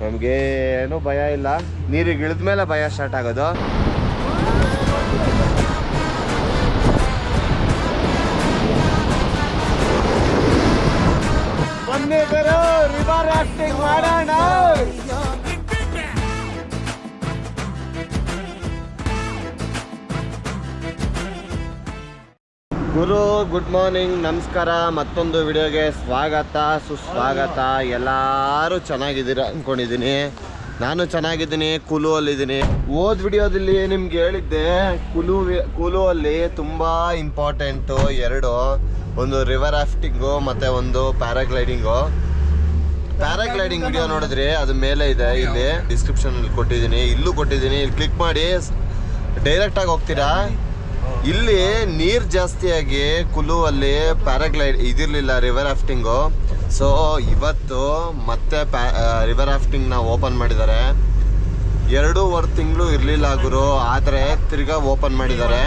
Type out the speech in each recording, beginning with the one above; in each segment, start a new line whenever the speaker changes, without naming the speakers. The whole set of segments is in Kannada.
ನಮ್ಗೆ ಏನೂ ಭಯ ಇಲ್ಲ. ನೀರಿಗೆ ಇಳಿದ ಮೇಲೆ ಭಯ ಸ್ಟಾರ್ಟ್ ಆಗೋದು. ಬನ್ನಿ ಮಾಡೋಣ. ಗುರು, ಗುಡ್ ಮಾರ್ನಿಂಗ್, ನಮಸ್ಕಾರ, ಮತ್ತೊಂದು ವಿಡಿಯೋಗೆ ಸ್ವಾಗತ, ಸುಸ್ವಾಗತ. ಎಲ್ಲರೂ ಚೆನ್ನಾಗಿದ್ದೀರ ಅಂದ್ಕೊಂಡಿದ್ದೀನಿ ನಾನು ಚೆನ್ನಾಗಿದ್ದೀನಿ ಕುಲು ಅಲ್ಲಿದ್ದೀನಿ ಓದ್ ವಿಡಿಯೋದಲ್ಲಿ ನಿಮ್ಗೆ ಹೇಳಿದ್ದೆ ಕುಲು ಕುಲು ಅಲ್ಲಿ ತುಂಬ ಇಂಪಾರ್ಟೆಂಟು ಎರಡು. ಒಂದು ರಿವರ್ ರಾಫ್ಟಿಂಗು ಮತ್ತು ಒಂದು ಪ್ಯಾರಾಗ್ಲೈಡಿಂಗು ಪ್ಯಾರಾಗ್ಲೈಡಿಂಗ್ ವಿಡಿಯೋ ನೋಡಿದ್ರಿ, ಅದು ಮೇಲೆ ಇದೆ ಇಲ್ಲಿ. ಡಿಸ್ಕ್ರಿಪ್ಷನ್ ಅಲ್ಲಿ ಕೊಟ್ಟಿದ್ದೀನಿ. ಇಲ್ಲೂ ಕೊಟ್ಟಿದ್ದೀನಿ. ಇಲ್ಲಿ ಕ್ಲಿಕ್ ಮಾಡಿ ಡೈರೆಕ್ಟಾಗಿ ಹೋಗ್ತೀರಾ? ಇಲ್ಲಿ ನೀರ್ ಜಾಸ್ತಿಯಾಗಿ ಕುಲುವಲ್ಲಿ ಪ್ಯಾರಾಗ್ಲೈಡ್ ಇದಿರ್ಲಿಲ್ಲ ರಿವರ್ ರಾಫ್ಟಿಂಗು ಸೊ ಇವತ್ತು ಮತ್ತೆ ರಿವರ್ ರಾಫ್ಟಿಂಗ್ನ ಓಪನ್ ಮಾಡಿದ್ದಾರೆ. ಎರಡೂವರೆ ತಿಂಗಳು ಇರಲಿಲ್ಲ ಗುರು, ಆದರೆ ತಿರ್ಗಾ ಓಪನ್ ಮಾಡಿದ್ದಾರೆ.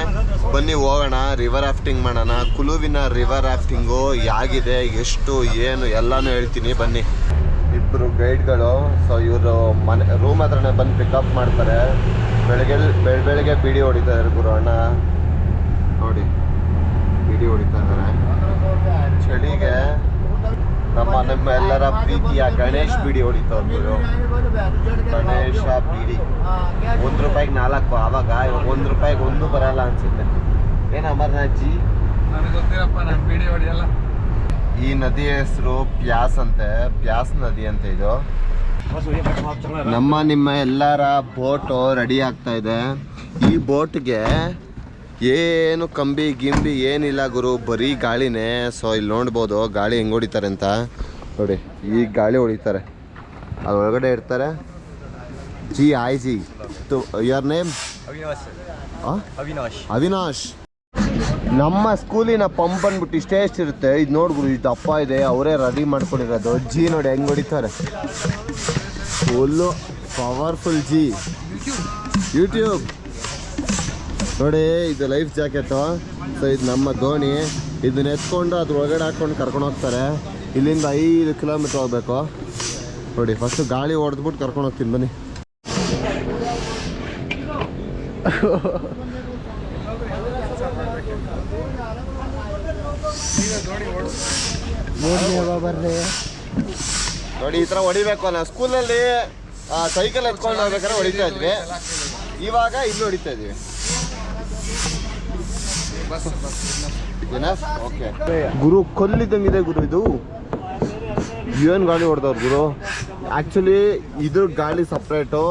ಬನ್ನಿ ಹೋಗೋಣ ರಿವರ್ ರಾಫ್ಟಿಂಗ್ ಮಾಡೋಣ. ಕುಲುವಿನ ರಿವರ್ ರಾಫ್ಟಿಂಗು ಯಾಗಿದೆ, ಎಷ್ಟು, ಏನು, ಎಲ್ಲನೂ ಹೇಳ್ತೀನಿ, ಬನ್ನಿ. ಇಬ್ಬರು ಗೈಡ್ಗಳು ಸೊ ಇವರು ಮನೆ ರೂಮ್ ಹತ್ರನೇ ಬಂದು ಪಿಕಪ್ ಮಾಡ್ತಾರೆ. ಬೆಳಗ್ಗೆ ಬೆಳ, ಬೆಳಗ್ಗೆ ಬಿಡಿ ಹೊಡಿತಾರೆ ಗುರು ಅಣ್ಣ. ನೋಡಿ ಬಿಡಿ ಹೊಡಿತಾ ಇದ್ದಾರೆ ಚಳಿಗೆ ನಮ್ಮ ನಮ್ಮ ಎಲ್ಲರ ಪ್ರೀತಿಯ ಗಣೇಶ್ ಬಿಡಿ ಹೊಡಿತಾ ಗಣೇಶ ಬಿಡಿ. ಒಂದು ರೂಪಾಯಿಗೆ ನಾಲ್ಕು ಆವಾಗ ಇವಾಗ ಒಂದು ರೂಪಾಯಿಗೆ ಒಂದು ಬರಲ್ಲ ಅನ್ಸುತ್ತೆ. ಏನ
ಅಮರ್ನಾಥ್ಜಿ ವಿಡಿಯೋ
ಈ ನದಿ ಹೆಸರು ಪ್ಯಾಸ್ ಅಂತೆ ಪ್ಯಾಸ್ ನದಿ ಅಂತ ಇದು. ನಮ್ಮ ನಿಮ್ಮ ಎಲ್ಲರ ಬೋಟು ರೆಡಿ ಆಗ್ತಾ ಇದೆ. ಈ ಬೋಟ್ಗೆ ಏನು ಕಂಬಿ ಗಿಂಬಿ ಏನಿಲ್ಲ ಗುರು ಬರೀ ಗಾಳಿನೇ. ಸೊ ಇಲ್ಲಿ ನೋಡ್ಬೋದು ಗಾಳಿ ಹೆಂಗೆ ಹೊಡಿತಾರೆ ಅಂತ. ನೋಡಿ ಈ ಗಾಳಿ ಹೊಡಿತಾರೆ. ಅದ್ರೊಳಗಡೆ ಇರ್ತಾರೆ. G I G. To your name
Avinash. Avinash.
Avinash. ನಮ್ಮ ಸ್ಕೂಲಿನ ಪಂಪ್ ಅಂದ್ಬಿಟ್ಟು ಇಷ್ಟೇ ಎಷ್ಟು ಇರುತ್ತೆ ಇದು ನೋಡ್ಗುರು ಇದು ದಪ್ಪ ಇದೆ. ಅವರೇ ರೆಡಿ ಮಾಡ್ಕೊಂಡಿರೋದು. ಜಿ ನೋಡಿ ಹೆಂಗೆ ಹೊಡಿತಾರೆ. Full powerful G. ಯೂಟ್ಯೂಬ್ ನೋಡಿ ಇದು ಲೈಫ್ ಜಾಕೆಟು. ಸೊ ಇದು ನಮ್ಮ ದೋಣಿ. ಇದನ್ನ ಎತ್ಕೊಂಡು ಅದ್ರ ಒಳಗಡೆ ಹಾಕೊಂಡು ಕರ್ಕೊಂಡು ಹೋಗ್ತಾರೆ. ಇಲ್ಲಿಂದ ಐದು ಕಿಲೋಮೀಟ್ರ್ ಹೋಗ್ಬೇಕು. ನೋಡಿ ಫಸ್ಟ್ ಗಾಳಿ ಹೊಡೆದ್ಬಿಟ್ಟು ಕರ್ಕೊಂಡು ಹೋಗ್ತೀನಿ ಬನ್ನಿ. ನೋಡಿ ಈ ಥರ ಹೊಡಿಬೇಕು ನಾವು ಸ್ಕೂಲಲ್ಲಿ ಸೈಕಲ್ ಎತ್ಕೊಂಡು ಹೋಗ್ಬೇಕಾದ್ರೆ ಹೊಡಿತಾ ಇದ್ವಿ. ಇವಾಗ ಇಲ್ಲಿ ಹೊಡಿತಾ ಇದೀವಿ. ಗುರು ಕೊಲ್ಲಿದ್ದಂಗಿದೆ ಗುರು ಇದು. ಏನು ಗಾಳಿ ಹೊಡೆದವ್ರು ಗುರು. ಆಕ್ಚುಲಿ ಇದ್ರ ಗಾಳಿ ಸಪ್ರೇಟು